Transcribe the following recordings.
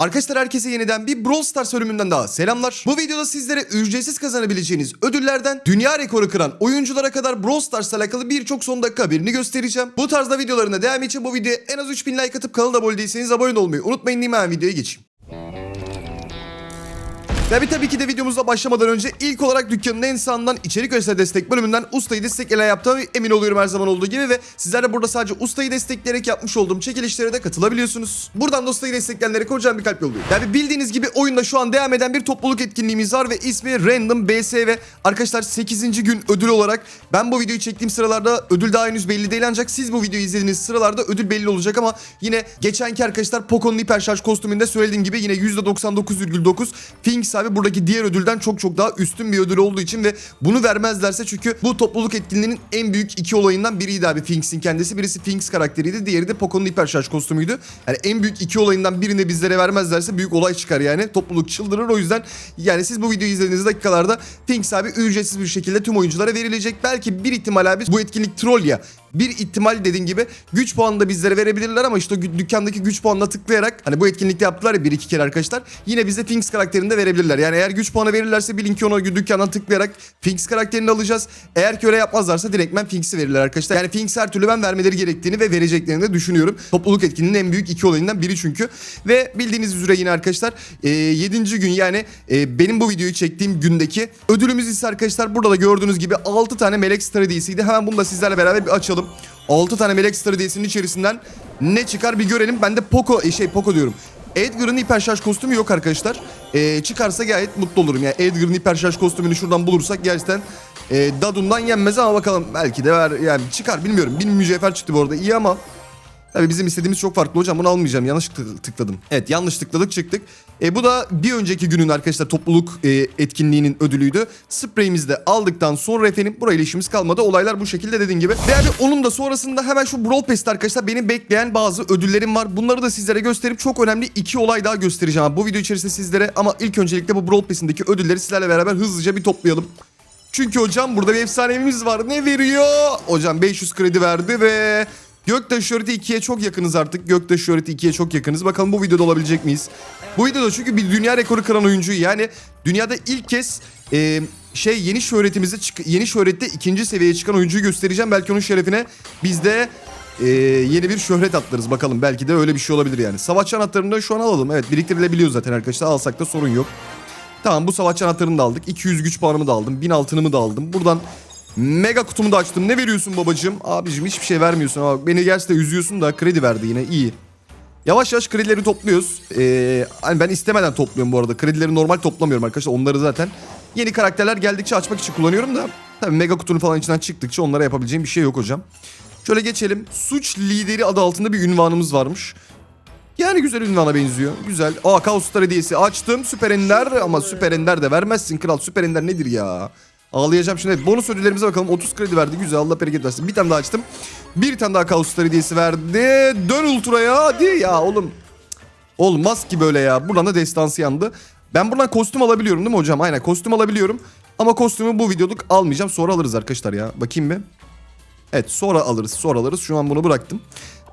Arkadaşlar herkese yeniden bir Brawl Stars bölümünden daha selamlar. Bu videoda sizlere ücretsiz kazanabileceğiniz ödüllerden dünya rekoru kıran oyunculara kadar Brawl Stars alakalı birçok son dakika haberini göstereceğim. Bu tarzda videolarına devam için bu videoya en az 3000 like atıp kanala abone değilseniz abone olmayı unutmayın hemen videoya geçeyim. Bir tabii ki de videomuza başlamadan önce ilk olarak dükkanın en sağından içerik ve destek bölümünden ustayı destekleyen yaptığım emin oluyorum her zaman olduğu gibi ve sizler de burada sadece ustayı destekleyerek yapmış olduğum çekilişlere de katılabiliyorsunuz. Buradan da ustayı destekleyenlere kocaman bir kalp yolluyorum. Yani bildiğiniz gibi oyunda şu an devam eden bir topluluk etkinliğimiz var ve ismi Random BS ve arkadaşlar 8. gün ödül olarak ben bu videoyu çektiğim sıralarda ödül daha henüz belli değil ancak siz bu videoyu izlediğiniz sıralarda ödül belli olacak ama yine geçenki arkadaşlar Poco'nun hiper şarj kostümünde söylediğim gibi yine %99,9 Finks abi buradaki diğer ödülden çok çok daha üstün bir ödül olduğu için ve bunu vermezlerse çünkü bu topluluk etkinliğinin en büyük iki olayından biriydi abi Finks'in kendisi. Birisi Finks karakteriydi diğeri de Poco'nun hiper şarj kostümüydü. Yani en büyük iki olayından birini bizlere vermezlerse büyük olay çıkar yani. Topluluk çıldırır o yüzden yani siz bu videoyu izlediğiniz dakikalarda Finks abi ücretsiz bir şekilde tüm oyunculara verilecek. Belki bir ihtimal abi bu etkinlik troll ya. Bir ihtimal dediğin gibi güç puanını da bizlere verebilirler ama işte dükkandaki güç puanına tıklayarak hani bu etkinlikte yaptılar ya bir iki kere arkadaşlar yine bize Finks karakterini de verebilirler. Yani eğer güç puanı verirlerse bilin ki ona dükkandan tıklayarak Finks karakterini alacağız. Eğer ki öyle yapmazlarsa direktmen Finks'i verirler arkadaşlar. Yani Finks her türlü ben vermeleri gerektiğini ve vereceklerini de düşünüyorum. Topluluk etkinliğinin en büyük iki olayından biri çünkü. Ve bildiğiniz üzere yine arkadaşlar 7. gün yani e, benim bu videoyu çektiğim gündeki ödülümüz ise arkadaşlar burada da gördüğünüz gibi 6 tane Melek Star hediyesiydi. Hemen bunu da sizlerle beraber bir açalım. 6 tane Melek Star hediyesinin içerisinden ne çıkar bir görelim. Ben de Poco e, şey Poco diyorum. Edgar'ın hiper şarj kostümü yok arkadaşlar. E, çıkarsa gayet mutlu olurum. Yani Edgar'ın hiper şarj kostümünü şuradan bulursak gerçekten e, Dadun'dan yenmez ama bakalım belki de ver yani çıkar bilmiyorum. Bir mücevher çıktı bu arada iyi ama Tabii bizim istediğimiz çok farklı hocam bunu almayacağım yanlış tık- tıkladım. Evet yanlış tıkladık çıktık. E, bu da bir önceki günün arkadaşlar topluluk e, etkinliğinin ödülüydü. Spreyimizi de aldıktan sonra efendim burayla işimiz kalmadı. Olaylar bu şekilde dediğim gibi. Abi onun da sonrasında hemen şu Brawl Pass'te arkadaşlar beni bekleyen bazı ödüllerim var. Bunları da sizlere gösterip çok önemli iki olay daha göstereceğim. Bu video içerisinde sizlere ama ilk öncelikle bu Brawl Pass'indeki ödülleri sizlerle beraber hızlıca bir toplayalım. Çünkü hocam burada bir efsanemiz var. Ne veriyor? Hocam 500 kredi verdi ve Göktaş Şöhreti 2'ye çok yakınız artık. Göktaş Şöhreti 2'ye çok yakınız. Bakalım bu videoda olabilecek miyiz? Bu videoda çünkü bir dünya rekoru kıran oyuncu. Yani dünyada ilk kez e, şey yeni şöhretimizi yeni şöhrette ikinci seviyeye çıkan oyuncuyu göstereceğim. Belki onun şerefine biz de e, yeni bir şöhret atlarız. Bakalım belki de öyle bir şey olabilir yani. Savaşçı anahtarını da şu an alalım. Evet biriktirilebiliyor zaten arkadaşlar. Alsak da sorun yok. Tamam bu savaşçı anahtarını da aldık. 200 güç puanımı da aldım. 1000 altınımı da aldım. Buradan mega kutumu da açtım. Ne veriyorsun babacığım? Abicim hiçbir şey vermiyorsun ama beni gerçekten üzüyorsun da kredi verdi yine iyi. Yavaş yavaş kredileri topluyoruz. Ee, hani ben istemeden topluyorum bu arada. Kredileri normal toplamıyorum arkadaşlar. Onları zaten yeni karakterler geldikçe açmak için kullanıyorum da. Tabii mega kutunun falan içinden çıktıkça onlara yapabileceğim bir şey yok hocam. Şöyle geçelim. Suç lideri adı altında bir ünvanımız varmış. Yani güzel ünvana benziyor. Güzel. Aa Kaos Star hediyesi açtım. Süper Ender ama Süper Ender de vermezsin kral. Süper Ender nedir ya? Ağlayacağım şimdi. Bonus ödüllerimize bakalım. 30 kredi verdi. Güzel. Allah bereket versin. Bir tane daha açtım. Bir tane daha Kaos Star hediyesi verdi. Dön Ultra'ya. Hadi ya oğlum. Olmaz ki böyle ya. Buradan da destansı yandı. Ben buradan kostüm alabiliyorum değil mi hocam? Aynen kostüm alabiliyorum. Ama kostümü bu videoluk almayacağım. Sonra alırız arkadaşlar ya. Bakayım bir. Evet sonra alırız sonra alırız. Şu an bunu bıraktım.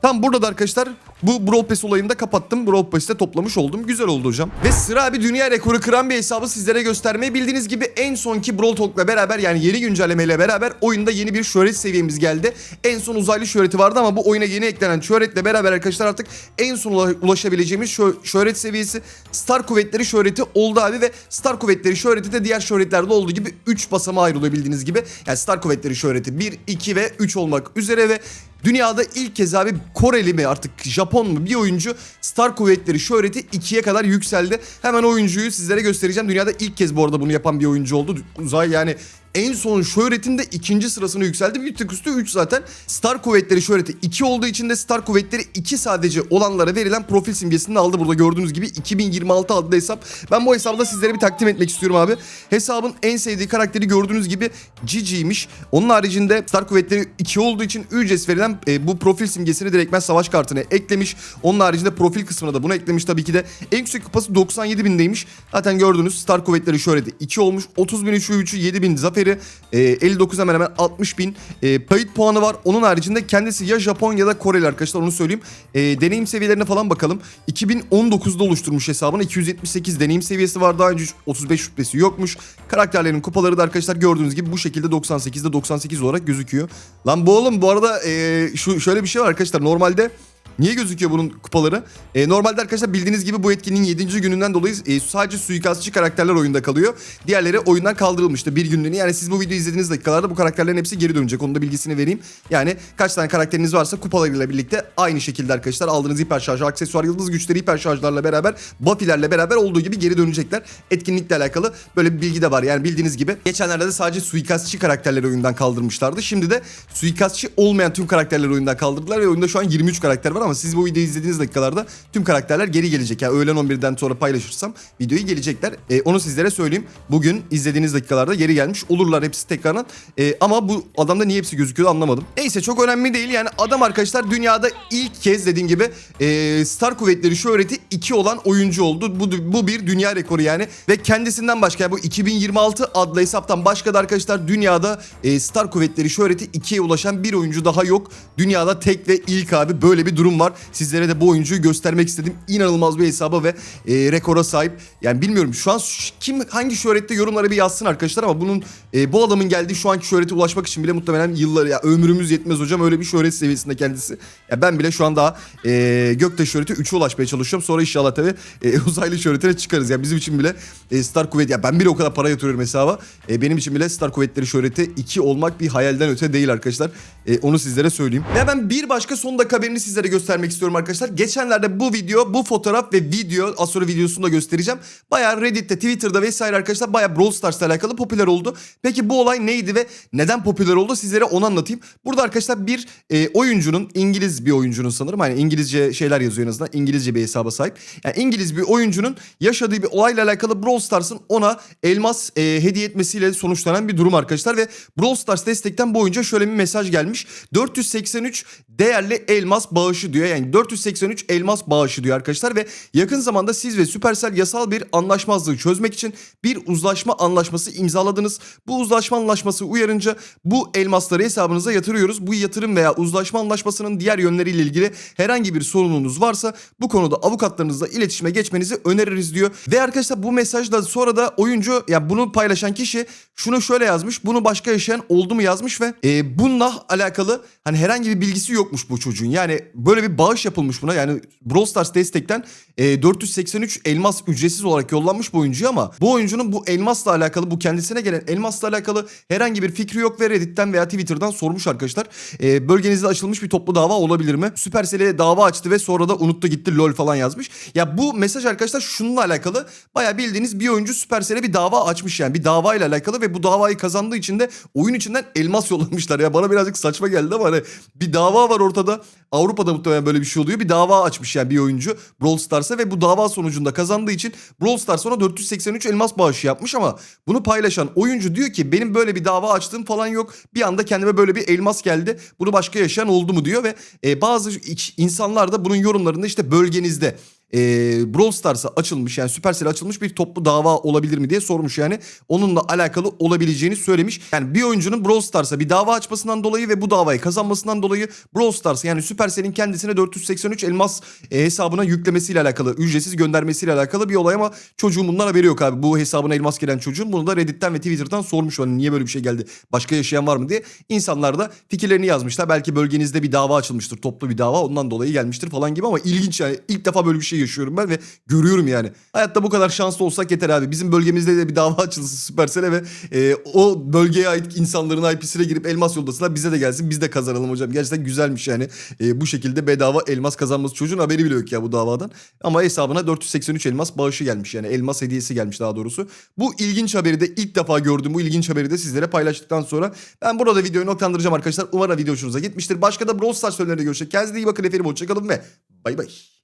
Tam burada da arkadaşlar bu Brawl Pass olayını da kapattım. Brawl Pass'te toplamış oldum. Güzel oldu hocam. Ve sıra bir dünya rekoru kıran bir hesabı sizlere göstermeye. Bildiğiniz gibi en sonki Brawl Talk'la beraber yani yeni güncellemeyle beraber oyunda yeni bir şöhret seviyemiz geldi. En son uzaylı şöhreti vardı ama bu oyuna yeni eklenen şöhretle beraber arkadaşlar artık en son ula- ulaşabileceğimiz şö- şöhret seviyesi Star Kuvvetleri şöhreti oldu abi ve Star Kuvvetleri şöhreti de diğer şöhretlerde olduğu gibi 3 basamağa ayrılıyor bildiğiniz gibi. Yani Star Kuvvetleri şöhreti 1, 2 ve 3 olmak üzere ve Dünyada ilk kez abi Koreli mi artık Japon mu bir oyuncu Star Kuvvetleri şöhreti 2'ye kadar yükseldi. Hemen oyuncuyu sizlere göstereceğim. Dünyada ilk kez bu arada bunu yapan bir oyuncu oldu. Uzay yani en son şöhretinde ikinci sırasına yükseldi. Bir tık üstü 3 zaten. Star Kuvvetleri şöhreti 2 olduğu için de Star Kuvvetleri 2 sadece olanlara verilen profil simgesini aldı. Burada gördüğünüz gibi 2026 adlı hesap. Ben bu hesabı da sizlere bir takdim etmek istiyorum abi. Hesabın en sevdiği karakteri gördüğünüz gibi Gigi'ymiş. Onun haricinde Star Kuvvetleri 2 olduğu için ücretsiz verilen e, bu profil simgesini direktmen savaş kartına eklemiş. Onun haricinde profil kısmına da bunu eklemiş tabii ki de. En yüksek kupası 97 bindeymiş. Zaten gördüğünüz Star Kuvvetleri şöhreti 2 olmuş. 30 bin 3'ü 3'ü 7 bin zaferi karakteri. E, 59 hemen hemen 60 bin e, kayıt puanı var. Onun haricinde kendisi ya Japon ya da Koreli arkadaşlar onu söyleyeyim. E, deneyim seviyelerine falan bakalım. 2019'da oluşturmuş hesabını. 278 deneyim seviyesi var. Daha önce 35 şüphesi yokmuş. Karakterlerin kupaları da arkadaşlar gördüğünüz gibi bu şekilde 98'de 98 olarak gözüküyor. Lan bu oğlum bu arada e, şu şöyle bir şey var arkadaşlar. Normalde Niye gözüküyor bunun kupaları? E, normalde arkadaşlar bildiğiniz gibi bu etkinliğin 7. gününden dolayı e, sadece suikastçı karakterler oyunda kalıyor. Diğerleri oyundan kaldırılmıştı bir günlüğüne. Yani siz bu videoyu izlediğiniz dakikalarda bu karakterlerin hepsi geri dönecek. Onun da bilgisini vereyim. Yani kaç tane karakteriniz varsa kupalarıyla birlikte aynı şekilde arkadaşlar aldığınız hiper şarj, aksesuar, yıldız güçleri hiper şarjlarla beraber buff'ilerle beraber olduğu gibi geri dönecekler. Etkinlikle alakalı böyle bir bilgi de var. Yani bildiğiniz gibi geçenlerde de sadece suikastçı karakterleri oyundan kaldırmışlardı. Şimdi de suikastçı olmayan tüm karakterleri oyundan kaldırdılar ve oyunda şu an 23 karakter var ama siz bu videoyu izlediğiniz dakikalarda tüm karakterler geri gelecek. Yani öğlen 11'den sonra paylaşırsam videoyu gelecekler. E, onu sizlere söyleyeyim. Bugün izlediğiniz dakikalarda geri gelmiş olurlar hepsi tekrardan. E, ama bu adamda niye hepsi gözüküyor anlamadım. Neyse çok önemli değil. Yani adam arkadaşlar dünyada ilk kez dediğim gibi e, Star Kuvvetleri şöhreti 2 olan oyuncu oldu. Bu, bu bir dünya rekoru yani. Ve kendisinden başka yani bu 2026 adlı hesaptan başka da arkadaşlar dünyada e, Star Kuvvetleri şöhreti 2'ye ulaşan bir oyuncu daha yok. Dünyada tek ve ilk abi böyle bir durum var. Sizlere de bu oyuncuyu göstermek istedim. İnanılmaz bir hesaba ve e, rekora sahip. Yani bilmiyorum şu an kim hangi şöhrette yorumlara bir yazsın arkadaşlar ama bunun e, bu adamın geldiği şu anki şöhrete ulaşmak için bile muhtemelen yılları ya ömrümüz yetmez hocam öyle bir şöhret seviyesinde kendisi. Ya ben bile şu an daha e, Göktaş şöhreti 3'e ulaşmaya çalışıyorum. Sonra inşallah tabii e, uzaylı şöhretine çıkarız. Ya bizim için bile e, Star Kuvvet ya ben bile o kadar para yatırıyorum hesaba. E, benim için bile Star Kuvvetleri şöhreti 2 olmak bir hayalden öte değil arkadaşlar. E, onu sizlere söyleyeyim. Ve ben bir başka son dakika haberini sizlere göstermek istiyorum arkadaşlar. Geçenlerde bu video, bu fotoğraf ve video, az sonra videosunu da göstereceğim. Bayağı Reddit'te, Twitter'da vesaire arkadaşlar bayağı Brawl Stars'la alakalı popüler oldu. Peki bu olay neydi ve neden popüler oldu sizlere onu anlatayım. Burada arkadaşlar bir e, oyuncunun, İngiliz bir oyuncunun sanırım. Hani İngilizce şeyler yazıyor en azından. İngilizce bir hesaba sahip. Yani İngiliz bir oyuncunun yaşadığı bir olayla alakalı Brawl Stars'ın ona elmas e, hediye etmesiyle sonuçlanan bir durum arkadaşlar. Ve Brawl Stars destekten bu oyuncuya şöyle bir mesaj gelmiş. 483 değerli elmas bağışı diyor. Yani 483 elmas bağışı diyor arkadaşlar ve yakın zamanda siz ve Supercell yasal bir anlaşmazlığı çözmek için bir uzlaşma anlaşması imzaladınız. Bu uzlaşma anlaşması uyarınca bu elmasları hesabınıza yatırıyoruz. Bu yatırım veya uzlaşma anlaşmasının diğer yönleriyle ilgili herhangi bir sorununuz varsa bu konuda avukatlarınızla iletişime geçmenizi öneririz diyor. Ve arkadaşlar bu mesajda sonra da oyuncu ya yani bunu paylaşan kişi şunu şöyle yazmış. Bunu başka yaşayan oldu mu yazmış ve e, bununla alakalı hani herhangi bir bilgisi yokmuş bu çocuğun. Yani böyle bir bağış yapılmış buna. Yani Brawl Stars destekten e, 483 elmas ücretsiz olarak yollanmış bu oyuncuya ama bu oyuncunun bu elmasla alakalı bu kendisine gelen elmasla alakalı herhangi bir fikri yok ve Reddit'ten veya Twitter'dan sormuş arkadaşlar. E, bölgenizde açılmış bir toplu dava olabilir mi? Supercell'e dava açtı ve sonra da unuttu gitti lol falan yazmış. Ya bu mesaj arkadaşlar şununla alakalı baya bildiğiniz bir oyuncu Supercell'e bir dava açmış yani bir dava ile alakalı ve bu davayı kazandığı için de oyun içinden elmas yollamışlar. Ya bana birazcık saçma geldi ama hani bir dava var ortada. Avrupa'da muhtemelen böyle bir şey oluyor. Bir dava açmış yani bir oyuncu Brawl Stars'a ve bu dava sonucunda kazandığı için Brawl Stars ona 483 elmas bağışı yapmış ama bunu paylaşan oyuncu diyor ki benim böyle bir dava açtığım falan yok. Bir anda kendime böyle bir elmas geldi. Bunu başka yaşayan oldu mu diyor ve e, bazı insanlar da bunun yorumlarında işte bölgenizde e, Brawl Stars'a açılmış yani Supercell'e açılmış bir toplu dava olabilir mi diye sormuş yani. Onunla alakalı olabileceğini söylemiş. Yani bir oyuncunun Brawl Stars'a bir dava açmasından dolayı ve bu davayı kazanmasından dolayı Brawl Stars yani Supercell'in kendisine 483 elmas e, hesabına yüklemesiyle alakalı, ücretsiz göndermesiyle alakalı bir olay ama çocuğun bundan haberi yok abi. Bu hesabına elmas gelen çocuğun bunu da Reddit'ten ve Twitter'dan sormuş. Hani niye böyle bir şey geldi? Başka yaşayan var mı diye. İnsanlar da fikirlerini yazmışlar. Belki bölgenizde bir dava açılmıştır. Toplu bir dava ondan dolayı gelmiştir falan gibi ama ilginç yani. ilk defa böyle bir şey yaşıyorum ben ve görüyorum yani. Hayatta bu kadar şanslı olsak yeter abi. Bizim bölgemizde de bir dava açılsın Supercell'e ve e, o bölgeye ait insanların IP'sine girip elmas yollasınlar. Bize de gelsin biz de kazanalım hocam. Gerçekten güzelmiş yani. E, bu şekilde bedava elmas kazanması çocuğun haberi bile yok ya bu davadan. Ama hesabına 483 elmas bağışı gelmiş yani. Elmas hediyesi gelmiş daha doğrusu. Bu ilginç haberi de ilk defa gördüm. Bu ilginç haberi de sizlere paylaştıktan sonra ben burada videoyu noktalandıracağım arkadaşlar. Umarım video hoşunuza gitmiştir. Başka da Brawl Stars söylelerinde görüşecek. Kendinize iyi bakın efendim. Hoşçakalın ve bay bay.